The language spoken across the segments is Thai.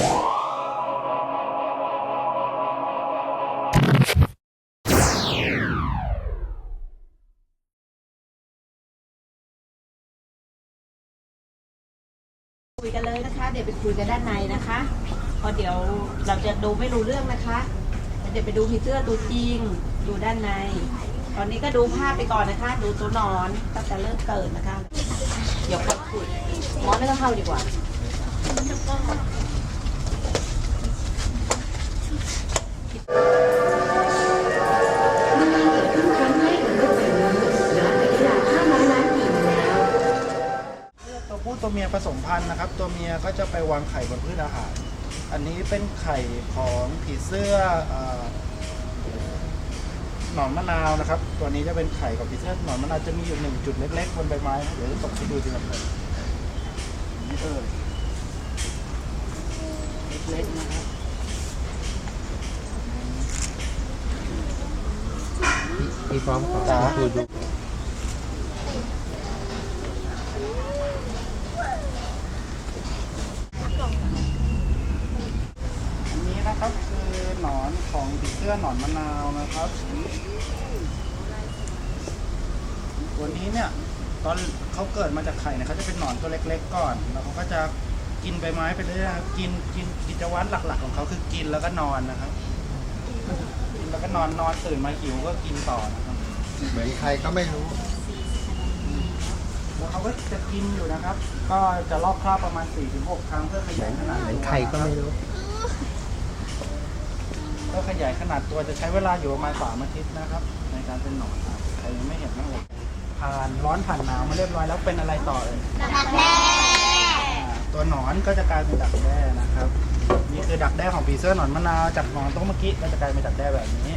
คุยกันเลยนะคะ เดี๋ยวไปคุยกันด้านในนะคะเพราะเดี๋ยวเราจะดูไม่รู้เรื่องนะคะ เดี๋ยวไปดูผีเสื้อตัวจริงดูด้านใน ตอนนี้ก็ดูภาพไปก่อนนะคะ ดูตัวนอนตั้งแต่เริ่มเกิดนะคะ เดี๋ยวค่อยคุยมอสไม่ต้องเข้าดีกว่า ตัวผู้ตัวเมียผสมพันธุ์นะครับ ตัวเมียก็จะไปวางไข่บนพืชอาหาร อันนี้เป็นไข่ของผีเสื้อเอ่อหนอนมะนาวนะครับ ตัวนี้จะเป็นไข่ของผีเสื้อหนอนมะนาวจะมีอยู่หนึ่งจุดเล็กๆบนใบไม้นะเดี๋ยวจะตกให้ดูทีละคนนี่เออเล็กๆนะครับพี่พร้อมขอจ๋าดูดู อั นนี้นะครับคือหนอนของผีเสื้อหนอนมะนาวนะครับ ตัวนี้เนี่ยตอนเขาเกิดมาจากไข่เนี่ยเขาจะเป็นหนอนตัวเล็ก ๆ ก่อน แล้วเขาก็จะกินใบไม้ไปเรื่อยๆนะครับกินกินกิจวัตรหลัก ๆ ของเขาคือกินแล้วก็นอนนะครับ กินแล้วก็นอนนอนตื่นมาหิวก็กินต่อนะครับเหมือนใครก็ไม่รู้แล้วเขาก็จะกินอยู่นะครับ ก็จะลอกคราบประมาณ4-6ครั้งเพื่อขยายขนาดเหมือนตัวใครก็ไม่รู้ เพื่อขยายขนาดตัวจะใช้เวลาอยู่ประมาณสามอาทิตย์นะครับ ในการเป็นหนอนครับใครยังไม่เห็นบ้างเลยผ่านร้อนผ่านหนาวมาเรียบร้อยแล้วเป็นอะไรต่อเลยดักแด้อ่าตัวหนอนก็จะกลายเป็นดักแด้นะครับ นี่คือดักแด้ของผีเสื้อหนอนมะนาวจากหนอนตรงเมื่อกี้ก็จะกลายเป็นดักแด้แบบนี้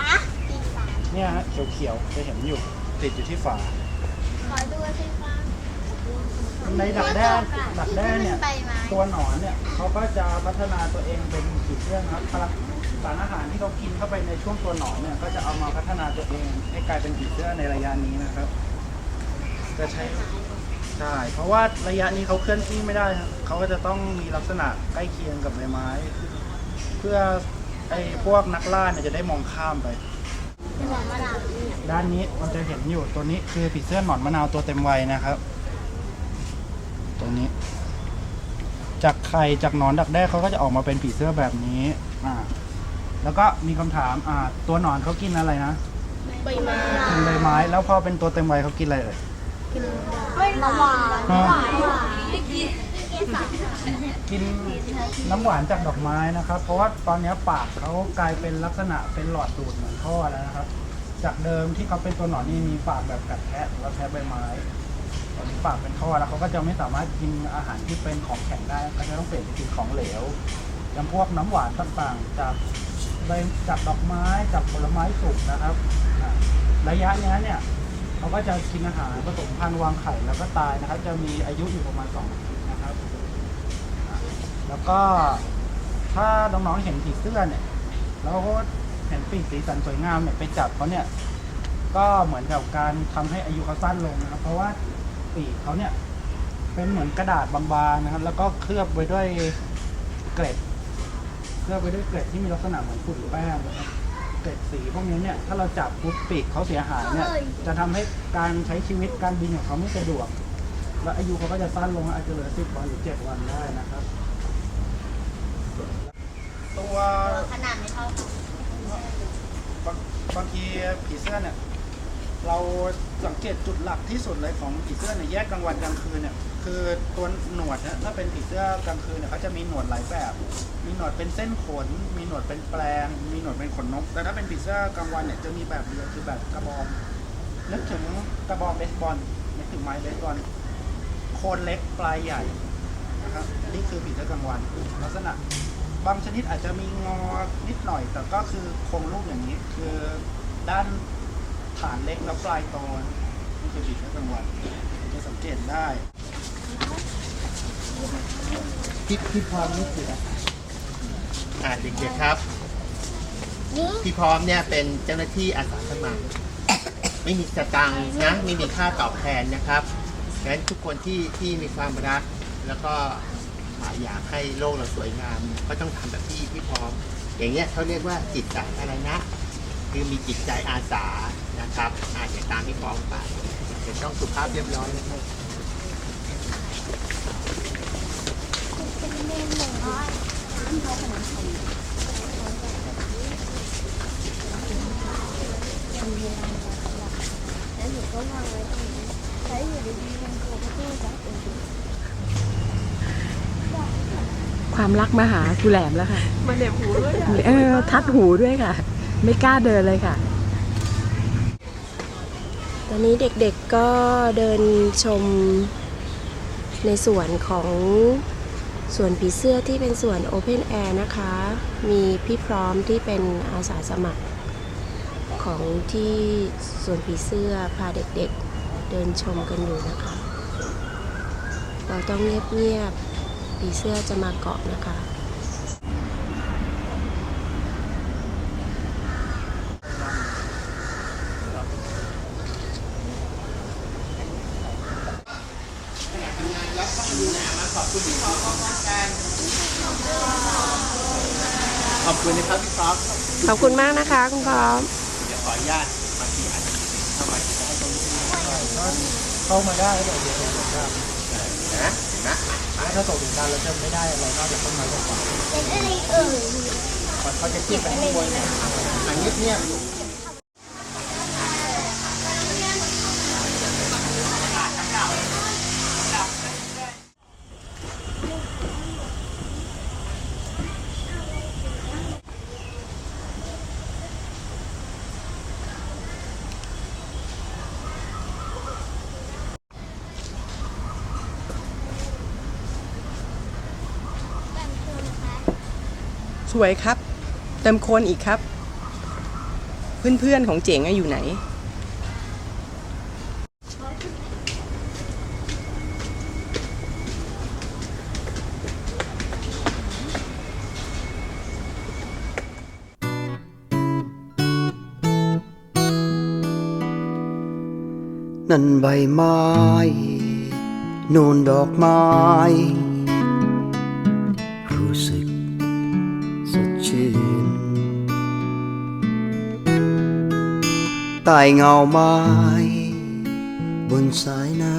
นะตีสามเนี่ยฮะเขียวๆจะเห็นอยู่ติดอยู่ที่ฝาขอดูสิฟ้า ในดักแด้ดักแด้เนี่ยตัวหนอนเนี่ยเขาก็จะพัฒนาตัวเองเป็นผีเสื้อนะครับพลังสารอาหารที่เขากินเข้าไปในช่วงตัวหนอนเนี่ยก็จะเอามาพัฒนาตัวเอง ให้กลายเป็นผีเสื้อในระยะนี้นะครับ จะใช้ใช่เพราะว่าระยะนี้เขาเคลื่อนที่ไม่ได้ครับเขาก็จะต้องมีลักษณะใกล้เคียงกับใบไม้ เพื่อไอ้พวกนักล่าเนี่ยจะได้มองข้ามไป ด้านนี้มันจะเห็นอยู่ตัวนี้คือผีเสื้อหนอนมะนาวตัวเต็มวัยนะครับ ตัวนี้ จากไข่จากหนอนดักแด้เขาก็จะออกมาเป็นผีเสื้อแบบนี้ อ่า แล้วก็มีคำถาม อ่า ตัวหนอนเขากินอะไรนะใบไม้กินใบไม้ แล้วพอเป็นตัวเต็มวัยเขากินอะไรเอ่ยไม่น้ำหวานอ่าไม่กินกินสามกินน้ำหวานจากดอกไม้นะครับ เพราะว่าตอนนี้ปากเขากลายเป็นลักษณะเป็นหลอดดูดเหมือนท่อแล้วนะครับ จากเดิมที่เขาเป็นตัวหนอนนี่มีปากแบบกัดแทะหรือว่าแทะใบไม้ตอนนี้ ปากเป็นท่อแล้วเขาก็จะไม่สามารถกินอาหารที่เป็นของแข็งได้ก็จะต้องเปลี่ยนไปกินของเหลวอย่างพวกน้ำหวานต่างๆ จากใบจากดอกไม้จากผลไม้สุกนะครับอะระยะเนี้ยเนี่ยเขาก็จะกินอาหารผสมพันธุ์วางไข่แล้วก็ตายนะครับ จะมีอายุอยู่ประมาณสองอาทิตย์นะครับอะแล้วก็ถ้าน้องๆเห็นผีเสื้อเนี่ยแล้วเห็นปีกสีสันสวยงามเนี่ยไปจับเขาเนี่ยก็เหมือนกับการทำให้อายุเขาสั้นลงนะครับ เพราะว่า ปีกเขาเนี่ย เป็นเหมือนกระดาษบางๆนะครับ แล้วก็เคลือบไว้ด้วยเกล็ด เคลือบไว้ด้วยเกล็ดที่มีลักษณะเหมือนฝุ่นแป้งนะครับเกล็ดสีพวกนี้เนี่ยถ้าเราจับปุ๊บปีกเขาเสียหายเนี่ยจะทำให้การใช้ชีวิตการบินของเขาไม่สะดวก และอายุเขาก็จะสั้นลงอาจจะเหลือสิบวันหรือเจ็ดวันได้นะครับ ตัวขนาดไม่เท่ากันบางบางทีผีเสื้อเนี่ย เราสังเกตจุดหลักที่สุดเลยของผีเสื้อเนี่ยแยกกลางวันกลางคืนเนี่ยคือตัวหนวดเนี่ยถ้าเป็นผีเสื้อกลางคืนเนี่ยเขาจะมีหนวดหลายแบบ มีหนวดเป็นเส้นขน มีหนวดเป็นแปลง มีหนวดเป็นขนนกแต่ถ้าเป็นผีเสื้อกลางวันเนี่ยจะมีแบบเดียวคือแบบกระบองนึกถึงกระบองเบสบอลนึกถึงไม้เบสบอลโคนเล็กปลายใหญ่นะครับนี่คือผีเสื้อกลางวันลักษณะบางชนิดอาจจะมีงอนิดหน่อย แต่ก็คือโครงรูปอย่างนี้ คือด้าน ฐานเล็กแล้วปลายโตนี่คือผีเสื้อกลางวันจะสังเกตได้พี่พี่พร้อมนี่คืออะไรอ่าเด็กๆครับนี่พี่พร้อมเนี่ยเป็นเจ้าหน้าที่อาสาสมัครไม่มีสตังค์นะไม่มีค่าตอบแทนนะครับงั้นทุกคนที่ที่มีความรัก แล้วก็อ่าอยากให้โลกเราสวยงาม ก็ต้องทำแบบที่ที่พร้อม อย่างเงี้ยเขาเรียกว่าจิตใจอะไรนะ คือมีจิตใจอาสา นะครับอาจจะตามที่พร้อมไปจะต้องสุภาพเรียบร้อยนะครับแล้วหนูก็วางไว้ตรงนี้แล้วอยู่ดีๆมันโผล่ขึ้นมาจากตรงนี้ความรักมาหาครูแหลมแล้วค่ะมันเหน็บหูด้วยอะเออทัดหูด้วยค่ะ ไม่กล้าเดินเลยค่ะต อนนี้เด็กๆก็เดินชมในส่วนของสวนผีเสื้อที่เป็นส่วน Open Air นะคะ มีพี่พร้อมที่เป็นอาสาสมัคร ของที่สวนผีเสื้อพาเด็กๆเดินชมกันอยู่นะคะ เราต้องเงียบๆผีเสื้อจะมาเกาะนะคะ ขอบคุณนะครับพี่ป๊อกขอบคุณมากนะคะคุณพร้อมเดี๋ยวขออนุญาตบางทีอาจจะเข้ามาที่ให้ตรงนี้เข้ามาได้แต่เดี๋ยวตกด้านนะนะถ้าตกถึงด้านแล้วจะไม่ได้อะไรนอกจากต้นไม้กับป่าเป็นอะไรเอ่ยเขาจะขึ้นไปข้างบนเนี่ยอันเงียบ สวยครับ เติมโคนอีกครับ เพื่อนๆของเจ๋งอะอยู่ไหน นั่นใบไม้ นูนดอกไม้ ใต้เงาไม้ บนสายน้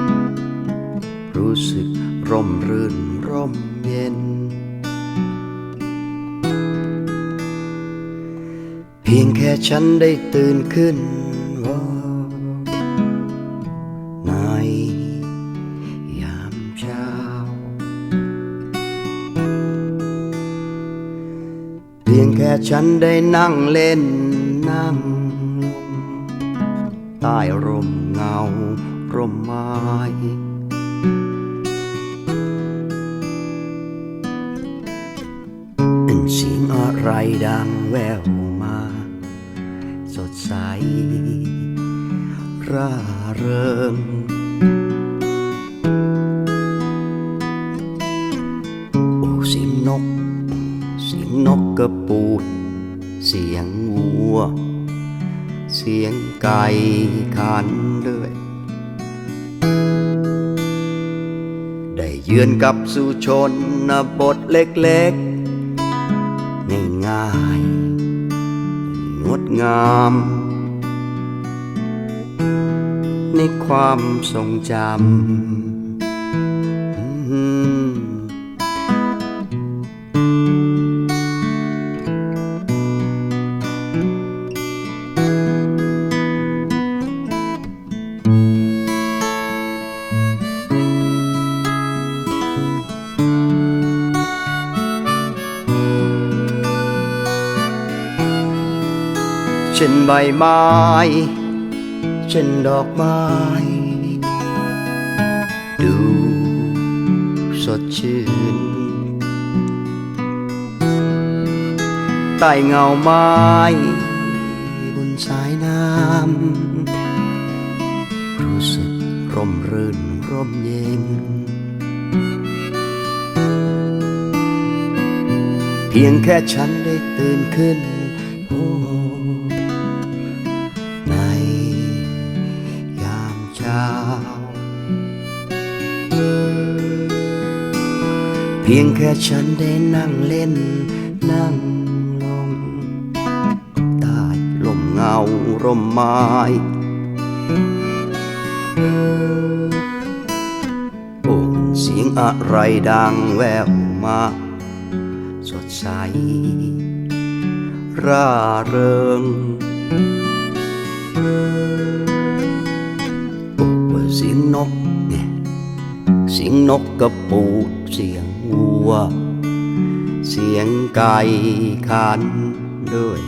ำรู้สึกร่มรื่นร่มเย็น เพียงแค่ฉันได้ตื่นขึ้นว่าในยามเช้า เพียงแค่ฉันได้นั่งเล่น นั่งลงใต้ร่มเงาร่มไม้เป็นเสียงอะไรดังแววมา สดใส ร่าเริงียงไก่ขันด้วยได้เยือนกับสู่ชนบทเล็กๆ ง่ายๆงดงาม ในความทรงจำ ใบไม้เช่นดอกไม้ ดูสดชื่น ใต้เงาไม้ บนสายน้ำรู้สึกร่มรื่นร่มเย็น เพียงแค่ฉันได้ตื่นขึ้นาเพียงแค่ฉันได้นั่งเล่น นั่งลงใต้ลมเงาร่มไม้โอ้เสียงอะไรดังแววมา สดใส ร่าเริง สียงนกเนี่ยเสียงนกกระปูดเสียงวัว เสียงไก่ขันด้วย